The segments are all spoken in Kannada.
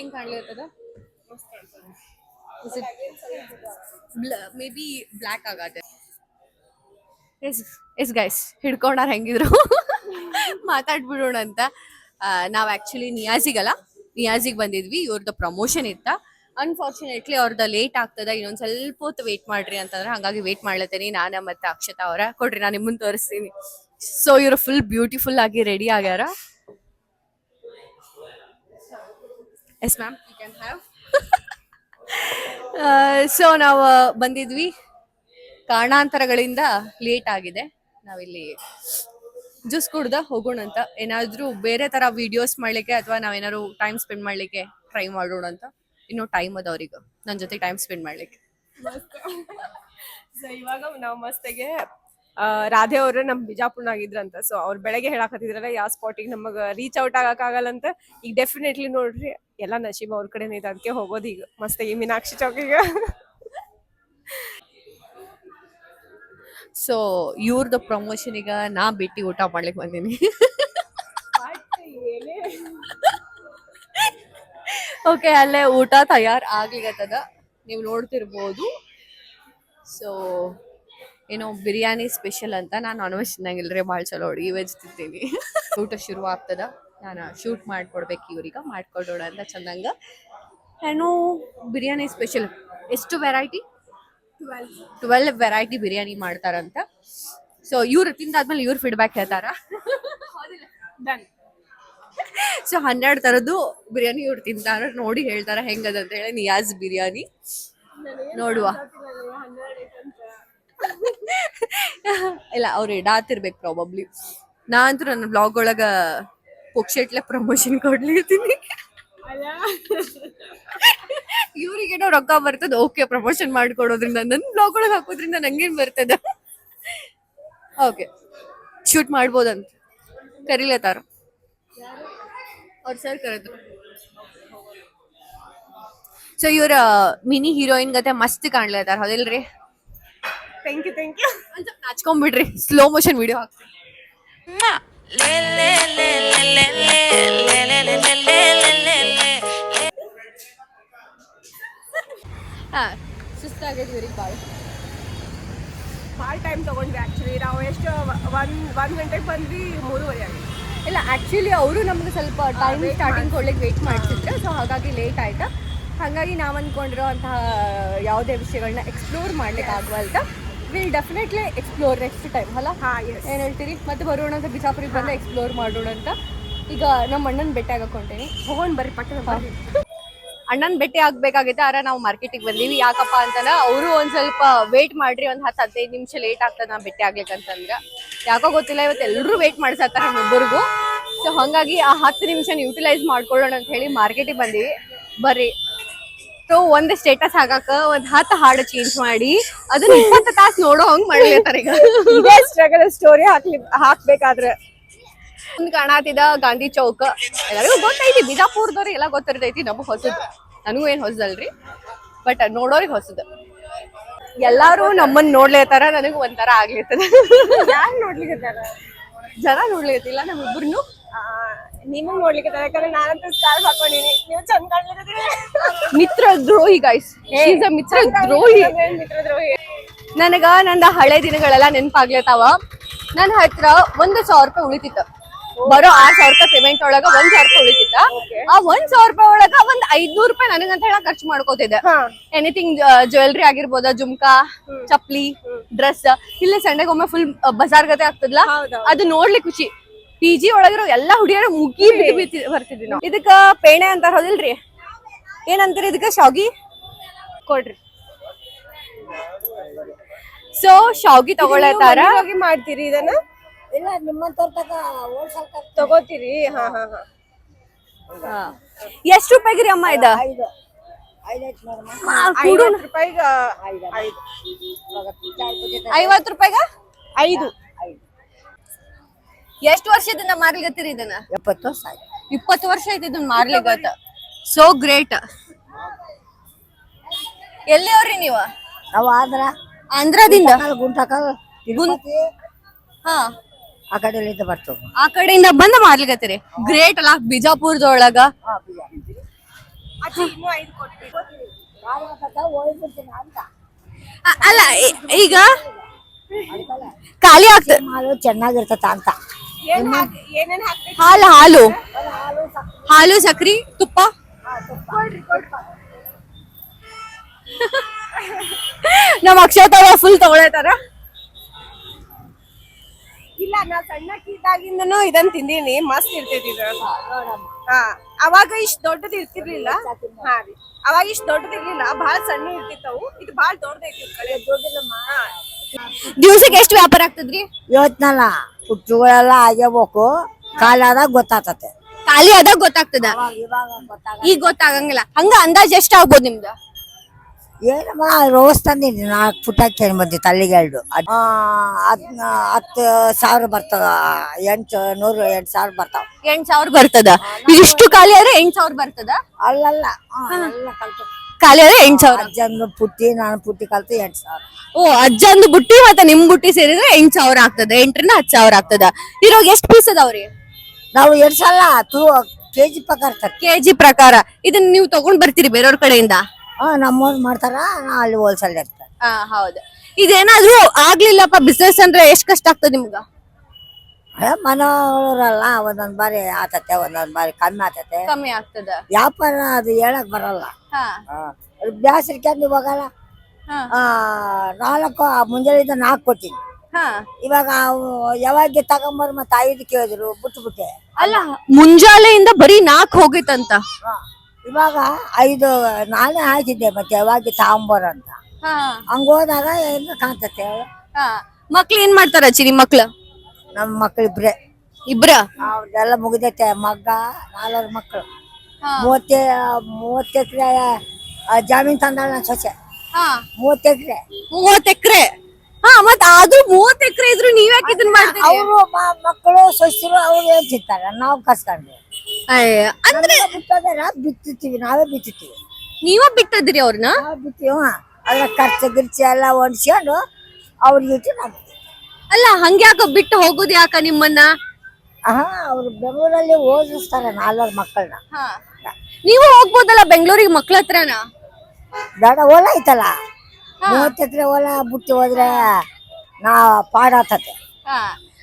ಹೆಂಗ್ ಕಾಣ್ಲಿರ್ತದ ಮೇ ಬಿ ಬ್ಲ್ಯಾಕ್ ಆಗತ್ತೆ ಎಸ್ ಎಸ್ ಗೈಸ್ ಹಿಡ್ಕೊಂಡಾರ ಹೆಂಗಿದ್ರು? ಮಾತಾಡ್ಬಿಡೋಣ ಅಂತ. ನಾವು ಆ್ಯಕ್ಚುಲಿ ನಿಯಾಜಿಗಲ್ಲ ನಿಯಾಜಿಗೆ ಬಂದಿದ್ವಿ. ಇವ್ರದ್ದು ಪ್ರಮೋಷನ್ ಇತ್ತ. ಅನ್ಫಾರ್ಚುನೇಟ್ಲಿ ಅವ್ರದ್ದು ಲೇಟ್ ಆಗ್ತದ. ಇನ್ನೊಂದ್ ಸ್ವಲ್ಪ ಹೊತ್ತು ವೇಟ್ ಮಾಡ್ರಿ ಅಂತಂದ್ರೆ ಹಂಗಾಗಿ ವೇಟ್ ಮಾಡ್ಲತ್ತೀನಿ. ನಾನು ಮತ್ತೆ ಅಕ್ಷತಾ ಅವರ. ಕೊಡ್ರಿ ನಾನು ನಿಮ್ಮನ್ನು ತೋರಿಸ್ತೀನಿ. ಸೊ ಇವರು ಫುಲ್ ಬ್ಯೂಟಿಫುಲ್ ಆಗಿ ರೆಡಿ ಆಗ್ಯಾರ. Yes ma'am you can have so ನಾವು ಬಂದಿದ್ವಿ. ಕಾರಣಾಂತರಗಳಿಂದ ಲೇಟ್ ಆಗಿದೆ. ನಾವಿಲ್ಲಿ ಜ್ಯೂಸ್ ಕುಡ್ದ ಹೋಗೋಣ ಅಂತ. ಏನಾದರೂ ಬೇರೆ ತರ ವಿಡಿಯೋಸ್ ಮಾಡ್ಲಿಕ್ಕೆ ಅಥವಾ ನಾವೇನಾದ್ರು ಟೈಮ್ ಸ್ಪೆಂಡ್ ಮಾಡ್ಲಿಕ್ಕೆ ಟ್ರೈ ಮಾಡೋಣ ಅಂತ. ಇನ್ನೂ ಟೈಮ್ ಅದ ಅವ್ರಿಗೆ ನನ್ನ ಜೊತೆ ಟೈಮ್ ಸ್ಪೆಂಡ್ ಮಾಡ್ಲಿಕ್ಕೆ. ಸೊ ಇವಾಗ ನಾವು ಮಸ್ತಿಗೆ ರಾಧೆ ಅವ್ರ ನಮ್ ಬಿಜಾಪುರ್ನಾಗಿದ್ರಂತ ಸೊ ಅವ್ರ ಬೆಳಗ್ಗೆ ಹೇಳಾಕತ್ತಿದ್ರಲ್ಲ ಯಾವ ಸ್ಪಾಟಿಗೆ ನಮಗ ರೀಚ್ ಔಟ್ ಆಗಕ್ಕಾಗಲ್ಲ ಅಂತ ಈಗ ಡೆಫಿನೆಟ್ಲಿ ನೋಡ್ರಿ, ಎಲ್ಲ ನಶೀಬ್ ಅವ್ರ ಕಡೆನೇ ಇದೆ ಅದಕ್ಕೆ ಹೋಗೋದು ಈಗ. ಮಸ್ತಿಗೆ ಮೀನಾಕ್ಷಿ ಚೌಕಿಗೆ ಸೊ ಇವ್ರದ್ದು ಪ್ರಮೋಷನ್ ಈಗ ನಾ ಬಿಟ್ಟು ಊಟ ಮಾಡ್ಲಿಕ್ಕೆ ಬಂದೀನಿ. ಓಕೆ ಅಲ್ಲೇ ಊಟ ತಯಾರ್ ಆಗ್ಲಿಕ್ಕತ್ತದ ನೀವು ನೋಡ್ತಿರ್ಬೋದು. ಸೊ ಏನೋ ಬಿರಿಯಾನಿ ಸ್ಪೆಷಲ್ ಅಂತ ನಾನು ನಾನ್ ವೆಜ್ ತಿನ್ನಂಗಿಲ್ರಿ ಭಾಳ ಚಲೋ ಅಡುಗೆ ವೆಜ್ ತಿಂತೀನಿ. ಊಟ ಶುರು ಆಗ್ತದ ನಾನು ಶೂಟ್ ಮಾಡ್ಕೊಡ್ಬೇಕು ಇವ್ರಿಗೆ ಮಾಡ್ಕೊಡೋಣ ಅಂತ ಚಂದಂಗ. ಏನು ಬಿರಿಯಾನಿ ಸ್ಪೆಷಲ್ ಎಷ್ಟು ವೆರೈಟಿ ಟ್ವೆಲ್. ವೆರೈಟಿ ಬಿರಿಯಾನಿ ಮಾಡ್ತಾರಂತ. ಸೊ ಇವ್ರು ತಿಂದಾದ್ಮೇಲೆ ಇವ್ರು ಫೀಡ್ಬ್ಯಾಕ್ ಹೇಳ್ತಾರ. ಸೊ ಹನ್ನೆರಡು ತರದ್ದು ಬಿರಿಯಾನಿ ಇವ್ರು ತಿಂತಾರ ನೋಡಿ ಹೇಳ್ತಾರ ಹೆಂಗದಂತ ಹೇಳಿ ನಿಯಾಜ್ ಬಿರಿಯಾನಿ. ನೋಡುವ. ಇಲ್ಲ ಅವ್ರು ಇಡಾತಿರ್ಬೇಕು ಪ್ರಾಬಬ್ಲಿ ನಾ ಅಂತೂ ನನ್ನ ಬ್ಲಾಗ್ ಒಳಗ ಪುಕ್ಷೆಟ್ಲೆ ಪ್ರಮೋಷನ್ ಕೊಡ್ಲಿರ್ತೀನಿ. ಇವ್ರಿಗೇನೋ ರೊಕ್ಕ ಬರ್ತದ ಓಕೆ ಪ್ರಮೋಷನ್ ಮಾಡ್ಕೊಡೋದ್ರಿಂದ. ನನ್ನ ಬ್ಲಾಗ್ ಒಳಗೆ ಹಾಕೋದ್ರಿಂದ ನಂಗೇನ್ ಬರ್ತದ? Okay shoot ಮಾಡ್ಬೋದಂತ. ಕರಿಲತ್ತಾರ ಅವ್ರ ಸರ್ ಕರೆದ್ರು. ಸೊ ಇವ್ರ ಮಿನಿ ಹೀರೋಯಿನ್ ಗತೆ ಮಸ್ತ್ ಕಾಣ್ಲತ್ತಾರ ಹೌದಿಲ್ರಿ? ಥ್ಯಾಂಕ್ ಯು ಥ್ಯಾಂಕ್ ಯು ಒಂದ್ ಸ್ವಲ್ಪ ನಾಚ್ಕೊಂಡ್ಬಿಡ್ರಿ ಸ್ಲೋ ಮೋಷನ್ ವಿಡಿಯೋ ಹಾಕ್ತೀನಿ ಹಾ ಸುಸ್ತಾಗೈತಿ ಇವ್ರಿಗೆ ಬಾಯ್ ಭಾಳ ಟೈಮ್ ತಗೊಂಡ್ವಿ ಆ್ಯಕ್ಚುಲಿ ನಾವು ಎಷ್ಟು ಒನ್ ಒನ್ ಗಂಟೆಗೆ ಬಂದ್ವಿ ಮೂರುವರೆ ಆಗಿ ಇಲ್ಲ ಆ್ಯಕ್ಚುಲಿ ಅವರು ನಮ್ಗೆ ಸ್ವಲ್ಪ ಟೈಮ್ ಸ್ಟಾರ್ಟಿಂಗ್ ಕೊಡ್ಲಿಕ್ಕೆ ವೇಟ್ ಮಾಡ್ತಿದ್ರು ಸೊ ಹಾಗಾಗಿ ಲೇಟ್ ಆಯ್ತಾ ಹಾಗಾಗಿ ನಾವು ಅನ್ಕೊಂಡಿರೋ ಅಂತಹ ಯಾವುದೇ ವಿಷಯಗಳನ್ನ ಎಕ್ಸ್ಪ್ಲೋರ್ ಮಾಡ್ಲಿಕ್ಕೆ ಆಗುವಲ್ತ will definitely explore next time ಅಲ್ಲ ಏನ್ ಹೇಳ್ತೀರಿ? ಮತ್ತೆ ಬರೋಣ ಅಂತ ಬಿಜಾಪುರಿಗೆ ಬಂದ ಎಕ್ಸ್ಪ್ಲೋರ್ ಮಾಡೋಣ ಅಂತ. ಈಗ ನಮ್ಮ ಅಣ್ಣನ ಭೇಟಿ ಆಗಕೊಂಟೇನಿ ಹೋಗೋಣ ಬರ್ರಿ ಪಟ್ಟಣ ಅಣ್ಣನ ಭೇಟಿ ಆಗ್ಬೇಕಾಗಿತ್ತು ಆರ ನಾವು ಮಾರ್ಕೆಟಿಗೆ ಬಂದೀವಿ. ಯಾಕಪ್ಪ ಅಂತಂದ್ರೆ ಅವರು ಒಂದ್ ಸ್ವಲ್ಪ ವೇಟ್ ಮಾಡ್ರಿ ಒಂದ್ ಹತ್ತು ಹದಿನೈದು ನಿಮಿಷ ಲೇಟ್ ಆಗ್ತದ ನಾ ಭೇಟಿ ಆಗ್ಲಿಕ್ಕೆ ಅಂತಂದ್ರ. ಯಾಕೋ ಗೊತ್ತಿಲ್ಲ ಇವತ್ತು ಎಲ್ಲರೂ ವೇಟ್ ಮಾಡ್ಸತ್ತಾರ ನಮ್ಮಿಬ್ಬರಿಗೂ ಸೊ ಹಂಗಾಗಿ ಆ ಹತ್ತು ನಿಮಿಷನ ಯುಟಿಲೈಸ್ ಮಾಡ್ಕೊಳ್ಳೋಣ ಅಂತ ಹೇಳಿ ಮಾರ್ಕೆಟಿಗೆ ಬಂದೀವಿ. ಬರ್ರಿ. ಸೊ ಒಂದ್ ಸ್ಟೇಟಸ್ ಹಾಕಾಕ ಒಂದ್ ಹತ್ತು ಹಾಡು ಚೇಂಜ್ ಮಾಡಿ. ಅದನ್ನ ಇಪ್ಪತ್ತು ತಾಸ್ ನೋಡೋ ಹಂಗ್ ಮಾಡ್ಲಿರ್ತಾರ ಈಗ. ಇದೇ ಸ್ಟ್ರಗಲ್ ಸ್ಟೋರಿ ಹಾಕ್ಲಿ ಹಾಕ್ಬೇಕಾದ್ರೆ. ಒಂದ್ ಕಾಣತಿದ ಗಾಂಧಿ ಚೌಕ್. ಎಲ್ಲರಿಗೂ ಗೊತ್ತೈತಿ ಬಿಜಾಪುರದವ್ರಿಗೆ ಎಲ್ಲ ಗೊತ್ತಿರತೈತಿ ನಮಗ್ ಹೊಸದ್. ನನಗೂ ಏನ್ ಹೊಸದಲ್ರಿ? ಬಟ್ ನೋಡೋರಿಗೆ ಹೊಸದು. ಎಲ್ಲಾರು ನಮ್ಮನ್ ನೋಡ್ಲೇತಾರ ನನಗ್ ಒಂಥರ ಆಗ್ಲಿರ್ತದ ಯಾರು ನೋಡ್ಲಿಕ್ಕೆ ಜನ ನಮ್ ನಮ್ಮಿಬ್ರು ನಿಮಗ್ ನೋಡ್ಲಿಕ್ಕೆ ಯಾಕಂದ್ರೆ ನಾನಂತೂ ಸ್ಕಾರ್ಫ್ ಹಾಕೊಂಡಿನಿ ನೀವು ಚಂದ ಕಾಣ್ಲಿಕ್ಕೆ ಮಿತ್ರ ದ್ರೋಹಿ ಗೈಸ್ ಮಿತ್ರ ದ್ರೋಹಿ. ಮಿತ್ರದ್ರೋಹಿ ನನಗ ನನ್ನ ಹಳೆ ದಿನಗಳೆಲ್ಲ ನೆನಪಾಗ್ಲತ್ತಾವ. ನನ್ನ ಹತ್ರ ಒಂದು ಸಾವಿರ ರೂಪಾಯಿ ಉಳಿತಿತ್ತ. ಬರೋ ಆರ್ ಸಾವಿರ ರೂಪಾಯಿ ಪೇಮೆಂಟ್ ಒಳಗ ಒಂದ್ ಸಾವಿರ ರೂಪಾಯಿ ಉಳಿತಿತ್ತ. ಆ ಒಂದ್ ಸಾವಿರ ರೂಪಾಯಿ ಒಳಗ ಒಂದ್ ಐದ್ನೂರ್ ರೂಪಾಯಿ ನನಗಂತ ಹೇಳ ಖರ್ಚು ಮಾಡ್ಕೋತಿದ್ದೆ. ಎನಿಥಿಂಗ್ ಜ್ಯುವೆಲ್ರಿ ಆಗಿರ್ಬೋದ ಜುಮ್ಕಾ ಚಪ್ಲಿ ಡ್ರೆಸ್ ಇಲ್ಲೇ ಸಂಡೆಗೆ ಒಮ್ಮೆ ಫುಲ್ ಬಜಾರ್ ಗತೆ ಆಗ್ತದಲ್ಲ. ಅದು ನೋಡ್ಲಿ ಖುಷಿ. ಪಿ ಜಿ ಒಳಗಿರೋ ಎಲ್ಲಾ ಹುಡುಗಿಯರು ಮುಗಿ ಬಿಟ್ಟು ಬಿತ್ತಿ- ಬರ್ತಿದ್ವಿ ನಾವು. ಇದಕ್ಕ ಪೇಣೆ ಅಂತಾರ ಹೌದಿಲ್ರಿ? ಏನಂತೀರಿ ಇದಕ್ಕ ಶಾವ್ಗಿ? ಕೊಡ್ರಿ. ಸೊ ಶಾವ್ಗಿ ತಗೊಳತಾರ ಹೋಗಿ ಮಾಡ್ತೀರಿ ಇದನ್ನ? ಇಲ್ಲ ನಿಮ್ಮ ತಕ ಹೋಲ್ಸೇಲ್ ತಗೋತೀರಿ? ಹಾ ಹಾ ಹಾ. ಎಷ್ಟು ರೂಪಾಯಿಗ್ರಿ ಅಮ್ಮ ಇದ? ಐವತ್ತು ರೂಪಾಯಿಗ ರೂಪಾಯಿಗ? ಐದು. ಎಷ್ಟ್ ವರ್ಷದಿಂದ ಮಾರ್ಲಿಗತ್ತೀರಿ ಇದನ್ನ? ಎಪ್ಪತ್ತು ವರ್ಷ ಆಯ್ತು. ಇಪ್ಪತ್ತು ವರ್ಷ ಆಯ್ತು ಇದನ್ನ ಮಾರ್ಲಿಗತ್ತ ಸೋ ಗ್ರೇಟ್ ಎಲ್ಲಿ ಅವ್ರಿ ನೀವ? ನಾವು ಆದ್ರ ಆಂಧ್ರದಿಂದ? ಗುಂಟಕಲ್ ತಿರುಪತಿ. ಹಾ. ಆ ಕಡೆಲಿಂದ ಬರ್ತವೆ. ಆ ಕಡೆಯಿಂದ ಬಂದ ಮಾರ್ಲಿಕತ್ತೀರಿ ಗ್ರೇಟ್ ಅಲ್ಲ ಬಿಜಾಪುರದೊಳಗ. ಅ- ಅಲ್ಲ ಈ- ಈಗ? ಖಾಲಿ ಆಗ್ತದೆ ಮಾಲು ಚೆನ್ನಾಗಿರ್ತತ ಅಂತ. ಹಾಲು ಹಾಲು. ಹಾಲು ಸಕ್ರಿ. ತುಪ್ಪ. ನಮ್ಮ ಅಕ್ಷತಾವ ಫುಲ್ ತಗೊಳತಾರ ಇಲ್ಲ ನಾ ಸಣ್ಣಕ್ಕಿದ್ದಾಗಿಂದನು ಇದನ್ ತಿಂದೀನಿ. ಮಸ್ತ್ ಇರ್ತೈತಿ ಇದು. ಹಾ ಅವಾಗ ಇಷ್ಟ ದೊಡ್ಡದು ಇರ್ತಿರ್ಲಿಲ್ಲ. ಹಾ ರೀ. ಅವಾಗ ಇಷ್ಟ ದೊಡ್ಡದ್ ಇರ್ಲಿಲ್ಲ. ಬಹಳ ಸಣ್ಣ ಇರ್ತಿತ್ತವು. ಇದು ಬಹಳ ದೊಡ್ಡದೈತಿ ಕಡೆ. ದಿವಸಕ್ಕೆ ದಿವ್ಸಕ್ಕೆ ಎಷ್ಟು ವ್ಯಾಪಾರ ಆಗ್ತದ್ರಿ? ಇವತ್ನಲ್ಲ ಹುಟ್ಟುಗಳೆಲ್ಲ ಆಗ್ಯಬೇಕು ಆದಾಗ ಗೊತ್ತಾತತೆ ಖಾಲಿ ಆದಾಗ ಗೊತ್ತಾಗ್ತದ? ಈಗ ಗೊತ್ತಾಗಂಗಿಲ್ಲ. ಹಂಗ ಅಂದಾಜ್ ಎಷ್ಟು ಆಗ್ಬೋದು ನಿಮ್ದು? ಏನಮ್ಮ ರೋಸ್ ತಂದಿನಿ ನಾಲ್ಕು ಪುಟ್ಟ ಹಾಕಿ ಬಂದಿತ್ತು ಅಲ್ಲಿಗೆ ಎರಡು ಅದ್- ಆ, ಅದ್ನ ಹತ್ತು ಸಾವಿರ ಬರ್ತದ. ಎಂಟು ನೂರು ಎಂಟು ಸಾವಿರ ಬರ್ತಾವ. ಎಂಟ್ ಸಾವಿರ ಬರ್ತದ? ಇಷ್ಟು ಖಾಲಿ ಆದ್ರೆ ಎಂಟ್ ಸಾವಿರ ಬರ್ತದ? ಅಲ್ಲಲ್ಲ ಎಲ್ಲ ಕಲ್ತು. ಖಾಲಿ ಆದ್ರೆ ಎಂಟ್ ಸಾವಿರ. ಅಜ್ಜಂದು ಪುಟ್ಟಿ ನಾನು ಪುಟ್ಟಿ ಕಲ್ತು ಎಂಟ್ ಸಾವಿರ. ಓ ಅಜ್ಜಂದು ಬುಟ್ಟಿ ಮತ್ತೆ ನಿಮ್ ಬುಟ್ಟಿ ಸೇರಿದ್ರೆ ಎಂಟ್ ಸಾವಿರ ಆಗ್ತದೆ. ಎಂಟರಿಂದ ಹತ್ತು ಸಾವಿರ ಆಗ್ತದ. ಇರೋಗ ಎಷ್ಟ್ ಪೀಸ್ ಅದಾವ್ರಿ ನಾವು ಎರಡು ಸಲ ತೂ ಕೆ ಜಿ ಪ್ರಕಾರ ತರ್ತೀವಿ. ಕೆಜಿ ಪ್ರಕಾರ. ಇದನ್ನ ನೀವು ತಗೊಂಡ್ ಬರ್ತೀರಿ ಬೇರೆಯವ್ರ ಕಡೆಯಿಂದ? ಹಾ ನಮ್ಮವ್ರು ಮಾಡ್ತಾರ ನಾ ಅಲ್ಲಿ ಹೋಲ್ಸೇಲ್ ಇರ್ತಾರೆ. ಹೌದು. ಇದೇನಾದ್ರೂ ಆಗ್ಲಿಲ್ಲಪ್ಪ ಬಿಸ್ನೆಸ್ ಅಂದ್ರೆ ಎಷ್ಟ್ ಕಷ್ಟ ಆಗ್ತದೆ ನಿಮ್ಗ? ಮನೋರಲ್ಲ ಒಂದೊಂದ್ ಬಾರಿ ಆತತೆ ಒಂದೊಂದ್ ಬಾರಿ ಕಮ್ಮಿ ಆತತೆ ಕಮ್ಮಿ ಆಗ್ತದ? ವ್ಯಾಪಾರ ಅದು ಹೇಳಕ್ ಬರಲ್ಲ. ಹಾ. ಬ್ಯಾಸರಿಕೆ ಇವಾಗಲ್ಲ ಹಾ. ಆ, ನಾಲ್ಕು ಮುಂಜಾನೆಯಿಂದ ನಾಲ್ಕು ಕೊಟ್ಟಿನಿ ಹಾ. ಇವಾಗ ಅವು ಯಾವಾಗ ತಗೊಂಬರ್ ಮತ್ತೆ ಐದು ಕೇಳಿದ್ರು ಬಿಟ್ಟು ಬಿಟ್ಟೆ ಅಲ್ಲ ಮುಂಜಾನೆಯಿಂದ ಬರೀ ನಾಕ್ ಹೋಗಿತ್ತಂತ ಇವಾಗ ಐದು ನಾನೇ ಹಾಕಿದ್ದೆ ಮತ್ತೆ ಯಾವಾಗ ತಗೊಂಬರ್ ಅಂತ. ಹಂಗ ಹೋದಾಗ ಏನು ಕಾಣ್ತತೆ ಮಕ್ಳು ಏನ್ ಮಾಡ್ತಾರ ಚಿರಿ ಮಕ್ಳು? ನಮ್ಮ ಮಕ್ಳಿಬ್ರೆ ಇಬ್ರ. ಅವ್ರದೆಲ್ಲ ಮುಗಿದೈತೆ ಮಗ ನಾಲ್ವರ ಮಕ್ಕಳು. ಮೂವತ್ತೆ ಮೂವತ್ತು ಎಕರೆ ಜಾಮೀನ್ ತಂದಾಳ ನನ್ನ ಸೊಸೆ. ಹಾ. ಮೂವತ್ತು ಎಕರೆ. ಮೂವತ್ ಎಕ್ರೆ? ಹಾ ಮತ್ ಆದ್ರೂ ಮೂವತ್ ಎಕ್ರೆ ಇದ್ರು ನೀವ್ ಯಾಕೆ ಇದನ್ ಮಾಡ್ತೀರಿ? ಅವರು ಮಕ್ಕಳು ಸೊಸರು ಅವ್ರು ಏನ್ ತಿಂತಾರೆ? ನಾವು ಕಸ್ಕೊಂಡ್ವಿ ಅಯ್ಯ, ಅಂದ್ರೆ ಬಿತ್ತೋದಾರ ಬಿತ್ತುತ್ತೀವಿ ನಾವೇ ಬಿತ್ತುತ್ತೀವಿ. ನೀವ ಬಿತ್ತದ್ರಿ ಅವ್ರನ್ನ ನಾವು ಬಿತ್ತೀವಿ. ಅದ್ರ ಖರ್ಚು ಗಿರ್ಚಿ ಎಲ್ಲ ಒಣಸ್ಕೊಂಡು ಅವ್ರಿಗೆ ಇಟ್ಟು ನಾವು ಅಲ್ಲ ಹಂಗ್ಯಾಕ ಬಿಟ್ಟು ಹೋಗುದು ಯಾಕ ನಿಮ್ಮನ್ನ? ಹಾ ಅವ್ರು ಬೆಂಗಳೂರಲ್ಲಿ ಓದಿಸ್ತಾರೆ ನಾಲ್ವರು ಮಕ್ಕಳನ್ನ. ನೀವು ಹೋಗ್ಬೋದಲ್ಲ ಬೆಂಗಳೂರಿಗೆ ಮಕ್ಳ ಹತ್ರನ? ಬೇಡ ಹೊಲ ಐತಲ್ಲ? ಮೂವತ್ತತ್ರ ಓಲ ಹೊಲ ಬಿಟ್ಟು ಹೋದ್ರೆ ನಾ ಪಾಡಾತತೆ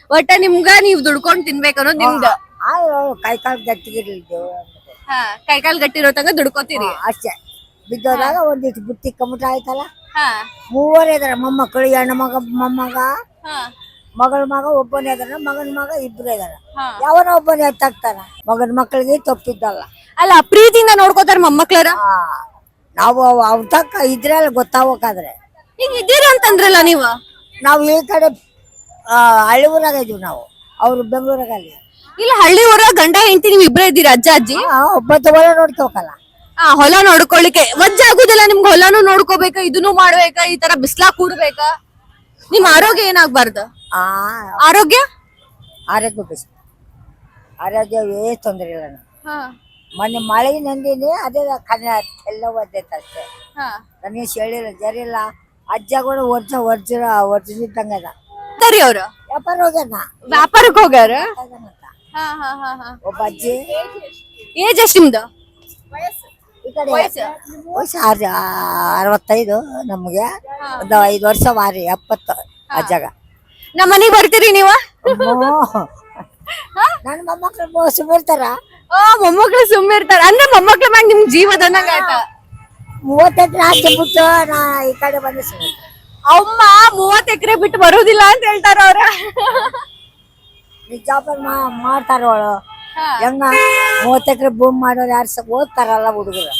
ಒಟ್ಟ ನಿಮ್ಗ ನೀವ್ ದುಡ್ಕೊಂಡ್ ತಿನ್ಬೇಕು ಅನ್ನೋದು ನಿಮ್ದು. ಆದ್ರೂ ಕೈ ಕಾಲು ಗಟ್ಟಿಗಿರ್ಲಿದ್ದೇವೆ ಹಾ ಕೈಕಾಲ್ ಗಟ್ಟಿರೋ ತಂಗ ದುಡ್ಕೋತೀರಿ. ಅಷ್ಟೇ. ಬಿದ್ದೋದಾಗ ಒಂದಿಷ್ಟು ಬುತ್ತಿ ಕಮ್ಮಟ ಆಯ್ತಲ್ಲ? ಹಾ. ಮೂವರೇ ಇದಾರೆ ಮೊಮ್ಮಕ್ಕಳು ಹೆಣ್ಣು ಮಗ ಮೊಮ್ಮಗ. ಮಗಳ ಮಗ ಒಬ್ಬನೇ ಅದಾರ ಮಗನ ಮಗ ಇಬ್ರು ಇದಾರ ಯಾವನ ಒಬ್ಬನೇ ತಗ್ತಾರ? ಮಗನ ಮಕ್ಕಳಿಗೆ ತಪ್ಪಿದ್ದಲ್ಲ. ಅಲ್ಲ ಪ್ರೀತಿಯಿಂದ ನೋಡ್ಕೋತಾರ ಮೊಮ್ಮಕ್ಳರ? ಆ, ನಾವು ಅವ್ರ ತಕ್ಕ ಇದ್ರೆ ಗೊತ್ತಾಗೋಕಾದ್ರೆ. ಈಗ ಇದ್ದೀರಿ ಅಂತಂದ್ರಲ್ಲ ನೀವು? ನಾವು ಈ ಕಡೆ ಆ, ಹಳ್ಳಿ ಊರಾಗ ಇದೀವಿ ನಾವು. ಅವ್ರು ಬೆಂಗಳೂರಾಗಲ್ಲಿ ಇಲ್ಲ ಹಳ್ಳಿ ಊರ ಗಂಡ ಹೆಂಡತಿ ನೀವ್ ಇಬ್ರೇ ಇದ್ದೀರಿ ಅಜ್ಜ ಅಜ್ಜಿ? ಒಬ್ಬ ಹೊಲ ನೋಡ್ಕೋಕಲ್ಲ. ಆ ಹೊಲ ನೋಡ್ಕೊಳ್ಳಿಕ್ಕೆ ವಜ್ಜ ಆಗುದಿಲ್ಲ ನಿಮ್ಗೆ ಹೊಲನು ನೋಡ್ಕೋಬೇಕಾ ಇದನ್ನು ಮಾಡ್ಬೇಕಾ ಈ ತರ ಬಿಸ್ಲಾ ಕೂಡ್ಬೇಕಾ ನಿಮ್ ಆರೋಗ್ಯ ಏನಾಗ್ಬಾರ್ದು? ಆ ಆರೋಗ್ಯ? ಆರೋಗ್ಯ ಏ ಆರೋಗ್ಯವೇ ತೊಂದರೆ ಇಲ್ಲ ನನಗೆ ಮೊನ್ನೆ ಮಳೆ ನಂದಿನಿ ಅದೇ ಕನ್ನ ಎಲ್ಲ ಒದ್ದೈತೆ ಅಷ್ಟೇ. ನನಗೆ ಹೇಳಿಲ್ಲ ಜರಿಲ್ಲ ಅಜ್ಜಗಳು ವರ್ಜ ವರ್ಜ ಇದ್ದಂಗ ಅದ. ಸರಿ ಅವ್ರು. ವ್ಯಾಪಾರ ಹೋಗ್ಯಾನ? ವ್ಯಾಪಾರಕ್ಕೆ ಹೋಗ್ಯಾರ? ಹೋಗ್ಯಾನಂತ. ಒಬ್ಬ ಅಜ್ಜಿ. ಏಜ್ ಎಷ್ಟ್ ನಿಮ್ದು? ಕಡೆ ವಯಸ್ಸು? ಆರ್ ಅರವತ್ತೈದು ನಮಗೆ. ಒಂದು ಐದು ವರ್ಷ ವಾರಿ ಎಪ್ಪತ್ತು ಅಜ್ಜಗ ನಮ್ಮ ಮನೆಗೆ ಬರ್ತೀರಿ ನೀವು. ನನ್ನ ಮೊಮ್ಮಕ್ಳು ಸುಮ್ಮಿರ್ತಾರ. ಮೊಮ್ಮಕ್ಳು ಸುಮ್ಮ ಇರ್ತಾರ ಅಂದ್ರೆ ಮೊಮ್ಮಕ್ಳು ಮ್ಯಾಗ ನಿಮ್ ಜೀವದಂಗ ಮೂವತ್ತೆಂಟು ಆಚೆ ಬಿಟ್ಟು ನಾ ಈ ಕಡೆ ಬಂದು ಅಮ್ಮ ಮೂವತ್ ಎಕರೆ ಬಿಟ್ಟು ಬರುದಿಲ್ಲ ಅಂತ ಹೇಳ್ತಾರ ಅವ್ರ. ಮಾಡ್ತಾರ ಅವಳು. ಹೆಂಗ ಮೂವತ್ತು ಎಕರೆ ಭೂಮಿ ಮಾಡೋರು ಯಾರು ಓದ್ತಾರಲ್ಲ ಹುಡುಗರು.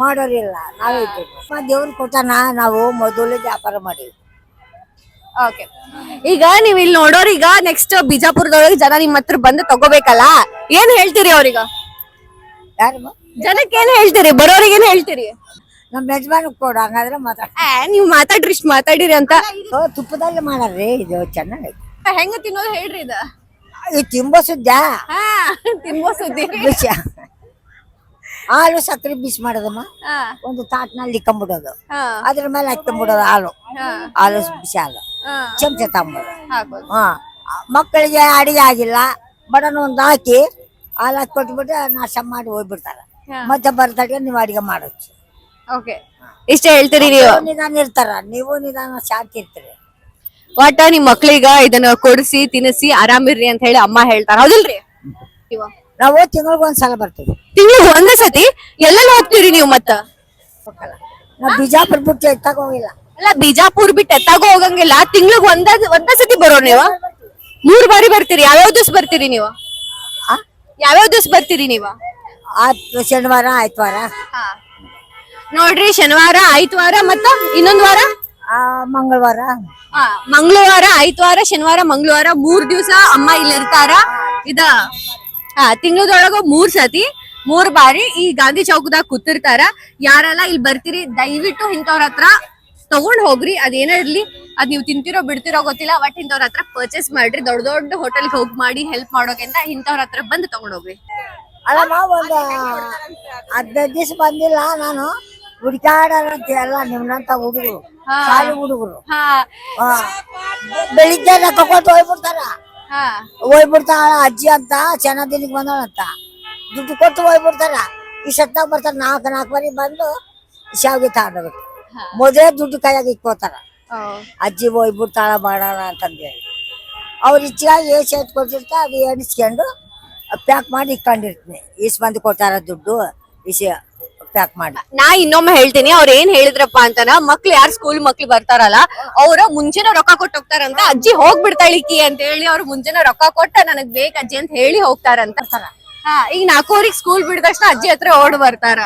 ಮಾಡೋರಿಲ್ಲ ನಾವೇ ಇದ್ದೀವಿ. ದೇವ್ರು ಕೊಟ್ಟಾನ ನಾವು ಮೊದಲು ವ್ಯಾಪಾರ ಮಾಡಿವಿ ಓಕೆ ಈಗ ನೀವ್ ಇಲ್ಲಿ ನೋಡೋರು ಈಗ ನೆಕ್ಸ್ಟ್ ಬಿಜಾಪುರದೊಳಗೆ ಜನ ನಿಮ್ ಹತ್ರ ಬಂದು ತಗೋಬೇಕಲ್ಲ? ಏನ್ ಹೇಳ್ತೀರಿ ಅವ್ರೀಗ? ಯಾರು ಜನಕ್ಕೆ ಏನ್ ಹೇಳ್ತೀರಿ? ಬರೋರಿಗೆ ಏನ್ ಹೇಳ್ತೀರಿ? ನಮ್ ಯಜಮಾನ ಕೊಡ ಹಂಗಾದ್ರೆ ಮಾತಾಡ ನೀವ್ ಮಾತಾಡ್ರಿ ಇಷ್ಟ ಮಾತಾಡಿರಿ ಅಂತ. ತುಪ್ಪದಲ್ಲಿ ಮಾಡಾರ್ರಿ. ಇದು ಚೆನ್ನಾಗೈತಿ. ಹೆಂಗ ತಿನ್ನೋದು ಹೇಳ್ರಿ ಇದ. ಈ ತಿಂಬೋ ಸುದ್ದ ಹಾ ತಿನ್ಬೋ ಸುದ್ದಿ. ಬಿಸಿ ಹಾಲು ಸಕ್ಕರೆ ಬಿಸಿ ಮಾಡೋದಮ್ಮ. ಹಾ. ಒಂದು ತಾಟ್ನಲ್ಲಿ ಇಕ್ಕೊಂಬಿಡೋದು. ಹಾ. ಅದ್ರ ಮೇಲೆ ಹಾಕೊಂಬಿಡೋದು ಹಾಲು. ಹಾಲು ಬಿಸಿ ಹಾಲು. ಹಾ. ಚಮಚ ತಗೊಂಬೋದು ಹಾ. ಮಕ್ಕಳಿಗೆ ಅಡಿಗೆ ಆಗಿಲ್ಲ. ಬಡನ ಒಂದು ಹಾಕಿ ಹಾಲು ಹಾಕಿ ಕೊಟ್ಬಿಟ್ಟು ನಾಶ ಮಾಡಿ ಹೋಗ್ಬಿಡ್ತಾರೆ. ಮತ್ತೆ ಬರ್ತಾಗೆ ನೀವು ಅಡಿಗೆ ಮಾಡೋದು. ಓಕೆ. ಇಷ್ಟ ಹೇಳ್ತೀರಿ ನೀವು? ನಿಧಾನ ಇರ್ತಾರ. ನೀವು ನಿಧಾನ ಶಾಂತಿ ಇರ್ತೀರಿ. ಒಟ್ಟ ನಿಮ್ ಮಕ್ಳಿಗ ಇದನ್ನ ಕೊಡಿಸಿ ತಿನ್ನಿಸಿ ಆರಾಮಿರ್ರಿ ಅಂತ ಹೇಳಿ ಅಮ್ಮ ಹೇಳ್ತಾರ. ಹೌದಿಲ್ರಿ? ಇವ. ನಾವು ತಿಂಗಳಿಗೆ ಒಂದ್ಸಲ ಬರ್ತೀವಿ. ತಿಂಗಳಿಗೆ ಒಂದೇ ಸತಿ? ಎಲ್ಲೆಲ್ಲ ಹೋಗ್ತೀರಿ ನೀವು ಮತ್ತ? ಹೋಗಲ್ಲ. ನಾವು ಬಿಜಾಪುರ ಬಿಟ್ಟು ಎತ್ತಾಗ ಹೋಗಿಲ್ಲ. ಅಲ್ಲ ಬಿಜಾಪುರ್ ಬಿಟ್ಟು ಎತ್ತಾಗ ಹೋಗಂಗಿಲ್ಲ. ತಿಂಗ್ಳಿಗ್ ಒಂದ ಒಂದೇ ಸತಿ ಬರೋ ನೀವು? ಮೂರ್ ಬಾರಿ ಬರ್ತೀರಿ. ಯಾವ್ಯಾವ ದಿವ್ಸ ಬರ್ತೀರಿ ನೀವು? ಆ? ಯಾವ್ಯಾವ ದಿವ್ಸ ಬರ್ತೀರಿ ನೀವು? ಆಯ್ತು ಶನಿವಾರ ಆಯ್ತವಾರ ನೋಡ್ರಿ ಶನಿವಾರ ಆಯ್ತವಾರ ಮತ್ತ ಇನ್ನೊಂದ್ ವಾರ? ಮಂಗಳವಾರ? ಆ, ಮಂಗಳವಾರ ಐತವಾರ ಶನಿವಾರ ಮಂಗಳವಾರ ಮೂರ್ ದಿವಸ ಅಮ್ಮ ಇಲ್ಲಿ ಇರ್ತಾರ. ಇದ ಆ, ತಿಂಗಳದೊಳಗ ಮೂರ್ ಸತಿ ಮೂರ್ ಬಾರಿ ಈ ಗಾಂಧಿ ಚೌಕದಾಗ ಕೂತಿರ್ತಾರ. ಯಾರೆಲ್ಲ ಇಲ್ಲಿ ಬರ್ತೀರಿ ದಯವಿಟ್ಟು ಇಂಥವ್ರ ಹತ್ರ ತಗೊಂಡ್ ಹೋಗ್ರಿ. ಅದೇನೇ ಇರ್ಲಿ ಅದ್ ನೀವು ತಿಂತಿರೋ ಬಿಡ್ತಿರೋ ಗೊತ್ತಿಲ್ಲ ಬಟ್ ಇಂಥವ್ರ ಹತ್ರ ಪರ್ಚೇಸ್ ಮಾಡ್ರಿ. ದೊಡ್ಡ ದೊಡ್ಡ ಹೋಟೆಲ್ ಹೋಗಿ ಮಾಡಿ ಹೆಲ್ಪ್ ಮಾಡೋಕ್ಕಿಂತ ಇಂಥವ್ರ ಹತ್ರ ಬಂದು ತಗೊಂಡ್ ಹೋಗ್ರಿ. ಅಲ್ಲಮ್ಮ ಒಂದು ಹದಿನೈದು ದಿವಸ ಬಂದಿಲ್ಲ ನಾನು ಹುಡುಕಾಡಂತ ಎಲ್ಲ ನಿಮ್ನಂತ ಹುಡುಗರು. ಶಾಲೆ ಹುಡುಗರು. ಬೆಳಿಗ್ಗೆ ಕಕ್ಕೊತ ಹೋಗ್ಬಿಡ್ತಾರ. ಹೋಗ್ಬಿಡ್ತಾಳ ಅಜ್ಜಿ ಅಂತ ಚೆನ್ನಾದಿನಿಗೆ ಬಂದಳಂತ ದುಡ್ಡು ಕೊಟ್ಟು ಹೋಗ್ಬಿಡ್ತಾರ. ಈ ಸತ್ತಾಗ ಬರ್ತಾರ ನಾಲ್ಕು ನಾಲ್ಕು ಬಾರಿ ಬಂದು ಶಾವಿಗೆ ತಗೊಂಡೋಗ್ಬೇಕು. ಮೊದಲೇ ದುಡ್ಡು ಕೈಯಾಗ ಇಕ್ಕೋತಾರ ಅಜ್ಜಿ ಹೋಗ್ಬಿಡ್ತಾಳ ಮಾಡೋಣ ಅಂತಂದೇಳಿ. ಅವ್ರ ಇಚ್ಚಿಗಾಗಿ ಏಸು ಎತ್ ಕೊಟ್ಟಿರ್ತಾ ಅದು ಎಣಿಸ್ಕೊಂಡು ಪ್ಯಾಕ್ ಮಾಡಿ ಇಟ್ಕೊಂಡಿರ್ತೀನಿ. ಇಷ್ಟು ಮಂದಿ ಕೊಟ್ಟಾರ ದುಡ್ಡು ಇಸ್ ಪ್ಯಾಕ್ ಮಾಡಿ. ನಾ ಇನ್ನೊಮ್ಮೆ ಹೇಳ್ತೀನಿ ಅವ್ರ ಏನ್ ಹೇಳಿದ್ರಪ್ಪ ಅಂತನ ಮಕ್ಳು ಯಾರು ಸ್ಕೂಲ್ ಮಕ್ಳು ಬರ್ತಾರಲ್ಲ ಅವ್ರ ಮುಂಚೆನ ರೊಕ್ಕ ಕೊಟ್ಟು ಹೋಗ್ತಾರಂತ ಅಜ್ಜಿ ಹೋಗ್ಬಿಡ್ತಾಳಿಕಿ ಅಂತ ಹೇಳಿ ಅವ್ರ ಮುಂಜಾನೆ ರೊಕ್ಕ ಕೊಟ್ಟ ನನಗ್ ಬೇಕ ಅಜ್ಜಿ ಅಂತ ಹೇಳಿ ಹೋಗ್ತಾರಂತ. ಹಾ ಈಗ ನಾಲ್ಕೂವರೆಗೆ ಸ್ಕೂಲ್ ಬಿಡಿದ ತಕ್ಷಣ ಅಜ್ಜಿ ಹತ್ರ ಓಡ್ ಬರ್ತಾರ.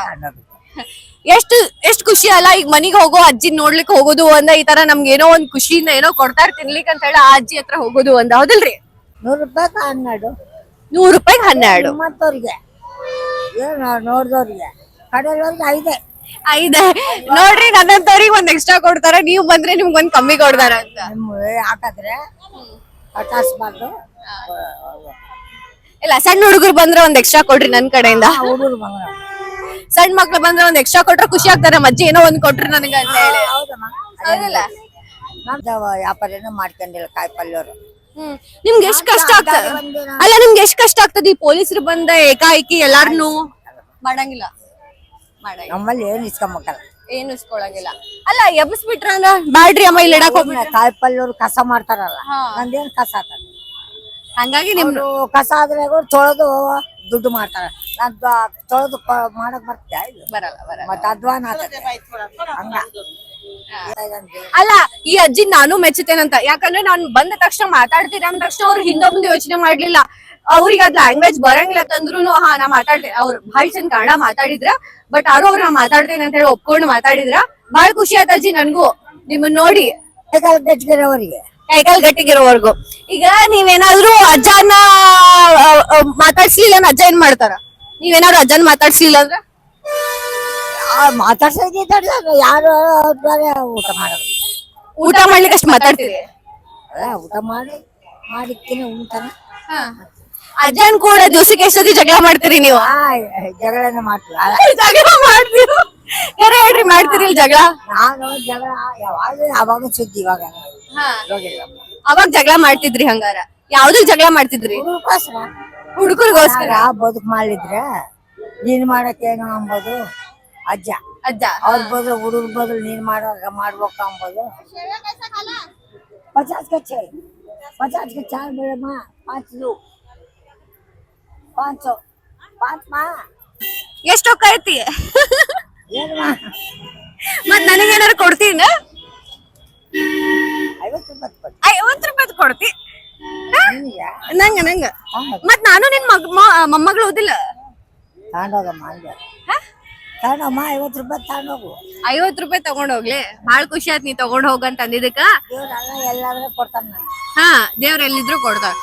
ಎಷ್ಟು ಎಷ್ಟು ಖುಷಿ ಅಲ್ಲ ಈಗ ಮನಿಗ್ ಹೋಗೋ ಅಜ್ಜಿ ನೋಡ್ಲಿಕ್ಕೆ ಹೋಗೋದು ಅಂದ ಈ ತರ ನಮ್ಗೆ ಏನೋ ಒಂದ್ ಖುಷಿಯಿಂದ ಏನೋ ಕೊಡ್ತಾರ ತಿನ್ಲಿಕ್ಕೆ ಅಂತ ಹೇಳಿ ಆ ಅಜ್ಜಿ ಹತ್ರ ಹೋಗೋದು ಅಂದ ಹೌದಲ್ರಿ? ನೂರು ರೂಪಾಯಿ ಹನ್ನೆರಡು. ನೂರ್ ರೂಪಾಯಿ ಹನ್ನೆರಡು. ಮತ್ತವ್ರಿಗೆ ನೋಡ್ದವ್ರಿಗೆ ಕಡೆಯವ್ರಿಗೆ ಐದೇ. ಐದ. ನೋಡ್ರಿ ನನ್ನಂತವ್ರಿಗೆ ಒಂದ್ ಎಕ್ಸ್ಟ್ರಾ ಕೊಡ್ತಾರ. ನೀವ್ ಬಂದ್ರೆ ನಿಮ್ಗ್ ಒಂದ್ ಕಮ್ಮಿ ಕೊಡ್ತಾರ ಅಂತ. ಹಾಕಿದ್ರೆ ಕಟಾಸ್ಬಾರ್ದು ಇಲ್ಲ ಸಣ್ಣ ಹುಡುಗರು ಬಂದ್ರೆ ಒಂದ್ ಎಕ್ಸ್ಟ್ರಾ ಕೊಡ್ರಿ ನನ್ ಕಡೆಯಿಂದ. ಹುಡುಗರು ಬಂದ್ರ. ಸಣ್ಣ ಮಕ್ಳು ಬಂದ್ರೆ ಒಂದ್ ಎಕ್ಸ್ಟ್ರಾ ಕೊಟ್ರೆ ಖುಷಿ ಆಗ್ತಾರೆ. ನಮ್ಮ ಅಜ್ಜಿ ಏನೋ ಒಂದ್ ಕೊಟ್ರು ನನಗೆ ಅಂತ ಹೇಳಿ. ಹೌದಮ್ಮ ಹೌದಿಲ್ಲ? ನಮ್ದು ಮಾಡ್ಕೊಂಡಿಲ್ಲ ಹ್ಮ್. ನಿಮ್ಗೆ ಎಷ್ಟ್ ಕಷ್ಟ ಆಗ್ತದ? ಅಲ್ಲ ನಿಮ್ಗೆ ಎಷ್ಟ್ ಕಷ್ಟ ಆಗ್ತದೆ? ಈ ಪೊಲೀಸರು ಬಂದ ಏಕಾಏಕಿ ಎಲ್ಲಾರ್ನು ಮಾಡಂಗಿಲ್ಲ. ಮಾಡಂಗಿಲ್ಲ ನಮ್ಮಲ್ಲಿ ಏನು ಇಸ್ಕೊಂಬಕ್ಕಲ್ಲ ಏನು ಇಸ್ಕೊಳಂಗಿಲ್ಲ. ಅಲ್ಲ ಎಬ್ಬಿಸ್ಬಿಟ್ರ ಅಂದ್ರ ಬ್ಯಾಡ್ರಿ ಅಮ್ಮ ಇಲ್ಲಿ ಇಡಕ್ ಹೋಗ್ಬಿಡ ಕಾಯಿ ಪಲ್ಯವ್ರು ಕಸ ಮಾಡ್ತಾರಲ್ಲ ನಂದೇನ್ ಕಸ ಆತದ? ಹಂಗಾಗಿ ನಿಮ್ದು. ಕಸ ಆದ್ರೆ ಅವ್ರು ತೊಳೆದು ದುಡ್ಡು ಮಾಡ್ತಾರ. ನಾನ್ ತೊಳೆದು ಮಾಡಕ್ ಬರ್ತಾ ಬರಲ್ಲ ಬರ ಮತ್ತೆ ಆತದೆ. ಹಂಗ. ಅಲ್ಲ ಈ ಅಜ್ಜಿ ನಾನು ಮೆಚ್ಚುತ್ತೇನಂತ. ಯಾಕಂದ್ರೆ ನಾನ್ ಬಂದ ತಕ್ಷಣ ಮಾತಾಡ್ತೀರ ಅಂದ ತಕ್ಷಣ ಅವ್ರು ಹಿಂದೊಂದು ಯೋಚನೆ ಮಾಡ್ಲಿಲ್ಲ. ಅವ್ರಿಗೆ ಅದ್ ಲ್ಯಾಂಗ್ವೇಜ್ ಬರಂಗಿಲ್ಲ ತಂದ್ರು ಹಾ ನಾ ಮಾತಾಡ್ತೇ ಅವ್ರು ಭಾಳ ಚಂದ ಕನ್ನಡ ಮಾತಾಡಿದ್ರ ಬಟ್ ಅವ್ರು ಅವ್ರ ನಾ ಮಾತಾಡ್ತೇನೆ ಅಂತ ಹೇಳಿ ಒಪ್ಕೊಂಡು ಮಾತಾಡಿದ್ರ ಬಹಳ ಖುಷಿ ಆಯ್ತು ಅಜ್ಜಿ ನನ್ಗೂ. ನಿಮ್ ನೋಡಿ. ಗಟ್ಟಿಗೆರವರಿಗೆ ಕೈಕಾಲ್ ಗಟ್ಟಿಗಿರೋವರ್ಗು ಈಗ ನೀವೇನಾದ್ರೂ ಅಜ್ಜನ ಮಾತಾಡ್ಸ್ಲಿಲ್ಲ ಅಜ್ಜ ಏನ್ ಮಾಡ್ತಾರ? ನೀವೇನಾದ್ರು ಅಜ್ಜನ್ ಮಾತಾಡ್ಸ್ಲಿಲ್ಲ ಅಂದ್ರೆ? ಮಾತಾಡ್ಸೋದು ಯಾರು ಊಟ ಮಾಡೋದು ಊಟ ಮಾಡ್ಲಿಕ್ಕೆ ಅಷ್ಟ್ ಮಾತಾಡ್ತೀರಿ? ಅಲ್ಲ ಊಟ ಮಾಡಿ ಮಾಡಿಕ್ಕಿನ ಉಣ್ತಾನ ಅಜ್ಜನ್ ಕೂಡ ದಿವಸಕ್ಕೆ ಎಷ್ಟೊತ್ತಿ ಜಗಳ ಮಾಡ್ತೀರಿ ನೀವು? ಜಗಳನ ಮಾಡ್ತೀವಿ. ಜಗಳ ಮಾಡ್ತೀರಿ? ಯಾರ ಹೇಳ್ರಿ ಮಾಡ್ತೀರಿ ಜಗಳ? ನಾನು ಜಗಳ ಯಾವಾಗ ಅವಾಗ ಸುದ್ದಿ ಇವಾಗ? ಅವಾಗ ಜಗಳ ಮಾಡ್ತಿದ್ರಿ ಹಂಗಾರ? ಯಾವ್ದಕ್ ಜಗಳ ಮಾಡ್ತಿದ್ರಿ? ಹುಡುಗರಿಗೋಸ್ಕರ. ಬದುಕು ಮಾಡಿದ್ರೆ ನೀನ್ ಮಾಡಕ್ಕೇನು ಅಂಬೋದು? ಅಜ್ಜ. ಅಜ್ಜ ಅವ್ರ ಬದಲು ಹುಡುಗ್ರ ಬದಲು ನೀನ್ ಮಾಡುವಾಗ ಮಾಡ್ಬೇಕ ಅಂಬೋದು. ಪಚಾಸ್ ಕಚ್ಚೆ ಪಚಾಸ್ ಕಚ್ಚಾ ಬೇಡಮ್ಮ. ಬೇಡ ಮಾ ಪಾಂಚ್. ಎಷ್ಟು ಕೈತಿ ಐತಿ ಮತ್ ನನಗೇನಾರು ಕೊಡ್ತೀನಿ? ಐವತ್ತು ರೂಪಾಯಿ ಐವತ್ತು ಕೊಡ್ತಿ. ನಂಗ? ನಂಗ ಮತ್ ನಾನು ನಿನ್ ಮಗ್ ಮೊಮ್ಮಗಳು ಓದಿಲ್ಲ? ತಾಂಡೋಗಮ್ಮ ಹಂಗೆ. ತಗೊಂಡಮ್ಮ ಐವತ್ತು ರೂಪಾಯಿ ತಗೊಂಡೋಗು ಐವತ್ ರೂಪಾಯಿ ತಗೊಂಡ್ ಹೋಗ್ಲಿ. ಬಾಳ ಖುಷಿ ಆಯ್ತು ನೀ ತಗೊಂಡ್ ಹೋಗಂತ ಅಂದಿದ್ದಕ್ಕ. ದೇವ್ರೆಲ್ಲ ಎಲ್ಲಾದ್ರೆ ಕೊಡ್ತಾನೆ ನಾನು ಹಾ ದೇವ್ರ ಎಲ್ಲಿದ್ರು ಕೊಡ್ತಾರ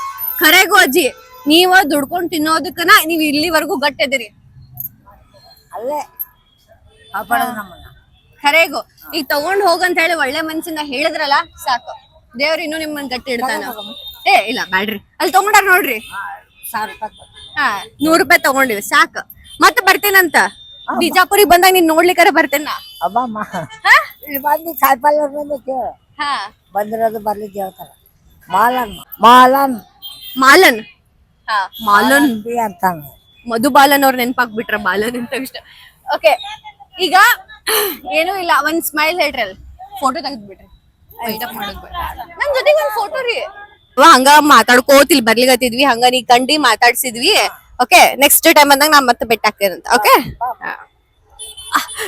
ಕರೆಗು ಅಜ್ಜಿ ನೀವ ದುಡ್ಕೊಂಡ್ ತಿನ್ನೋದಕ್ಕನ ನೀವ್ ಇಲ್ಲಿವರೆಗೂ ಗಟ್ಟಿದಿರಿ ಅಲ್ಲೇ ಕಾಪಾಡೋದು ನಮ್ಮನ್ನ. ಖರೆಗೂ ಈಗ ತಗೊಂಡ್ ಹೋಗಂತ ಹೇಳಿ ಒಳ್ಳೆ ಮನ್ಸಿಂದ ಹೇಳಿದ್ರಲ್ಲ ಸಾಕು. ದೇವ್ರ ಇನ್ನೂ ನಿಮ್ಮನ್ ಗಟ್ಟಿ ಇಡ್ತಾನ. ಏ ಇಲ್ಲ ಬ್ಯಾಡ್ರಿ. ಅಲ್ಲಿ ತಗೊಂಡಾರ ನೋಡ್ರಿ. ಸಾವಿರ ರೂಪಾಯಿ ಕೊಡು. ಹಾ ನೂರ್ ರೂಪಾಯಿ ತಗೊಂಡಿವಿ ಸಾಕು. ಮತ್ತೆ ಬರ್ತೇನಂತ? ಬಿಜಾಪುರಿಗೆ ಬಂದಾಗ ನೀನ್ ನೋಡ್ಲಿಕ್ಕಾರ ಬರ್ತೇನ? ಅಬ್ಬಮ್ಮ ಇಲ್ಲಿ ಬಂದು ಕಾಯಿಪಲ್ಲೆ ಬಂದು ಕೇಳು. ಹಾ. ಬಂದಿರೋದು ಬರ್ಲಿಕ್ಕೆ ಹೇಳ್ತಾರ. ಮಾಲನ್. ಮಾಲನ್. ಮಾಲನ್? ಹಾ. ಮಾಲನ್ ಬಿ ಅಂತಾನೆ. ಮಧುಬಾಲನ್ ಅವ್ರ ನೆನ್ಪಾಕ್ಬಿಟ್ರ ಬಾಲನ್ ಅಂತ ಇಷ್ಟ. ಓಕೆ ಈಗ ಏನೂ ಇಲ್ಲ ಒಂದ್ ಸ್ಮೈಲ್ ಹೇಳ್ರಿ ಅಲ್ಲಿ. ಫೋಟೋ ತೆಗೆದ್ಬಿಟ್ರಿ ವೈಂಡಪ್ ಮಾಡೋದ್ ಬೇಡ. ನನ್ ಜೊತೆಗೆ ಒಂದ್ ಫೋಟೋ ರೀ. ಅವ ಹಂಗ ಮಾತಾಡ್ಕೋತಿಲ್ ಬರ್ಲಿಗತ್ತಿದ್ವಿ ಹಂಗ ನೀ ಕಂಡಿ ಮಾತಾಡ್ಸಿದ್ವಿ. ಓಕೆ ನೆಕ್ಸ್ಟ್ ಟೈಮ್ ಬಂದಾಗ ನಾನು ಮತ್ತೆ ಬೆಟ್ಟ ಹಾಕ್ತೇನಂತ ಓಕೆ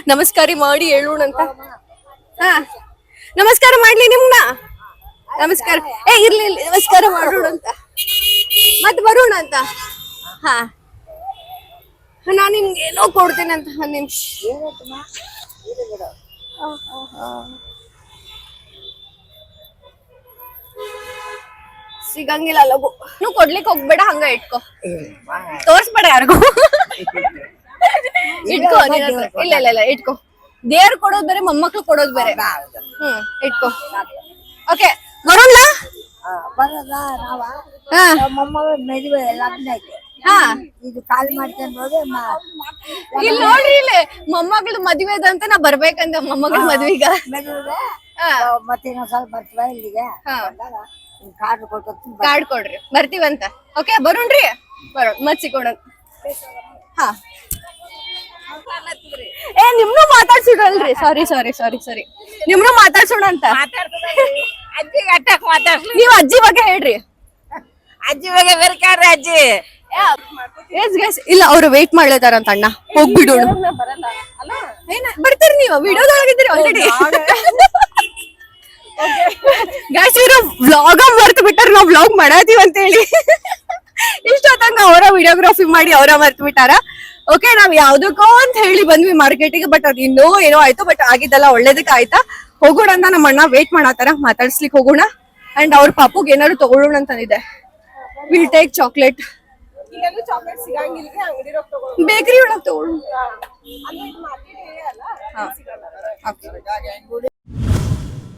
ನಮಸ್ಕಾರ ಮಾಡಿ ಹೇಳೋಣಂತ ಹಾ. ನಮಸ್ಕಾರ ಮಾಡ್ಲಿ ನಿಮ್ನ? ನಮಸ್ಕಾರ. ಏ ಇರ್ಲಿ ನಮಸ್ಕಾರ ಮಾಡೋಣ ಅಂತ. ಮತ್ ಬರೋಣ ಅಂತ. ಹಾ. ನಾ ನಿಮ್ಗೆ ಏನೋ ಕೊಡ್ತೇನೆ ಅಂತ ನಿಮಿಷ. ಸಿಗಂಗಿಲ್ಲ ಲಗು. ನೀವು ಕೊಡ್ಲಿಕ್ ಹೋಗ್ಬೇಡ ಹಂಗ ಇಟ್ಕೋ. ತೋರ್ಸ್ಬೇಡ ಯಾರಿಗೂ. ಇಟ್ಕೋ ನಿನ್ ಹತ್ರ. ಇಲ್ಲ ಇಲ್ಲ ಇಲ್ಲ ಇಟ್ಕೋ. ದೇವ್ರು ಕೊಡೋದ್ ಬೇರೆ ಮೊಮ್ಮಕ್ಳು ಕೊಡೋದ್ ಬೇರೆ. ಹ್ಮ್ ಇಟ್ಕೋ. ಓಕೆ ಬರೋಣ ಬರೋದ ನಾವ ಹಾ. ಮದುವೆ ಐತೆ. ಹಾ. ಇದು ಕಾಲ್ ಮಾಡ್ಕೊಂಡು ಹೋಗಿ ಇಲ್ಲಿ ನೋಡ್ರಿ ಇಲ್ಲಿ ಮೊಮ್ಮಗಳ ಮದ್ವೆ ಅಂತ ನಾ ಬರ್ಬೇಕಂದ ಮೊಮ್ಮಗಳ ಮದ್ವಿಗ. ಮದುವೆ? ಹಾ ಮತ್ತೆ ಇನ್ನೊಂದ್ ಸ್ವಲ್ಪ ಬರ್ತೀವ ಇಲ್ಲಿಗೆ? ಹಾ. ಬಂದಾಗ ಕಾರ್ಡ್ ಕೊಟ್ಟು ಕಾರ್ಡ್ ಕೊಡ್ರಿ. ಬರ್ತೀವಂತ ಓಕೆ ಬರೋಣ್ರಿ? ಬರೋಣ. ಮತ್ ಸಿಗೋಣ ಹಾ. ಏ ನಿಮ್ನು ಮಾತಾಡ್ಸಿಡಲ್ರಿ ಸಾರಿ ಸಾರಿ ಸಾರಿ ಸಾರಿ ನಿಮ್ನು ಮಾತಾಡ್ಸೋಣ ಅಂತ ಅಜ್ಜಿಗೆ ಅಟ್ಟಕ್ ಮಾತಾಡ್ಲಿ ನೀವ್ ಅಜ್ಜಿ ಬಗ್ಗೆ ಹೇಳ್ರಿ. ಅಜ್ಜಿ ಬಗ್ಗೆ ಬರ್ಕಾರ್ರಿ ಅಜ್ಜಿ. ಎಸ್ ಗೈಸ್ ಇಲ್ಲ ಅವ್ರು ವೇಟ್ ಮಾಡ್ಲತಾರಂತ ಅಣ್ಣ. ಹೋಗ್ಬಿಡೋಣ. ಏನ ಬರ್ತೀರಿ ನೀವು? ವಿಡಿಯೋದೊಳಗಿದ್ರಿ ಆಲ್ರೆಡಿ ವ್ಲಾಗ ಮರ್ತು ಬಿಟ್ಟಾರ ನಾವ್ ವ್ಲಾಗ್ ಮಾಡಾತೀವಿ ಅಂತ ಹೇಳಿ ಇಷ್ಟೊತ್ತಂಗ ಅವರ ವಿಡಿಯೋಗ್ರಫಿ ಮಾಡಿ ಅವರ ಮರ್ತು ಬಿಟ್ಟಾರ. ಓಕೆ ನಾವ್ ಯಾವ್ದಕ್ಕೋ ಅಂತ ಹೇಳಿ ಬಂದ್ವಿ ಮಾರ್ಕೆಟಿಗೆ ಬಟ್ ಅದ್ ಇನ್ನೂ ಏನೋ ಆಯ್ತು ಬಟ್ ಆಗಿದ್ದಲ್ಲ ಒಳ್ಳೇದಕ್ಕೆ ಆಯ್ತಾ? ಹೋಗೋಣ ಅಂತ ನಮ್ಮ ಅಣ್ಣ ವೇಟ್ ಮಾಡತ್ತಾರ ಮಾತಾಡ್ಸ್ಲಿಕ್ಕೆ ಹೋಗೋಣ. ಅಂಡ್ ಅವ್ರ ಪಾಪುಗೆ ಏನಾದ್ರು ತಗೊಳ್ಳೋಣ ಅಂತಂದಿದೆ ವಿಲ್ ಟೇಕ್ ಚಾಕ್ಲೇಟ್ ಬೇಕರಿ ಒಳಗೆ ತಗೊಳ್ಳೋಣ.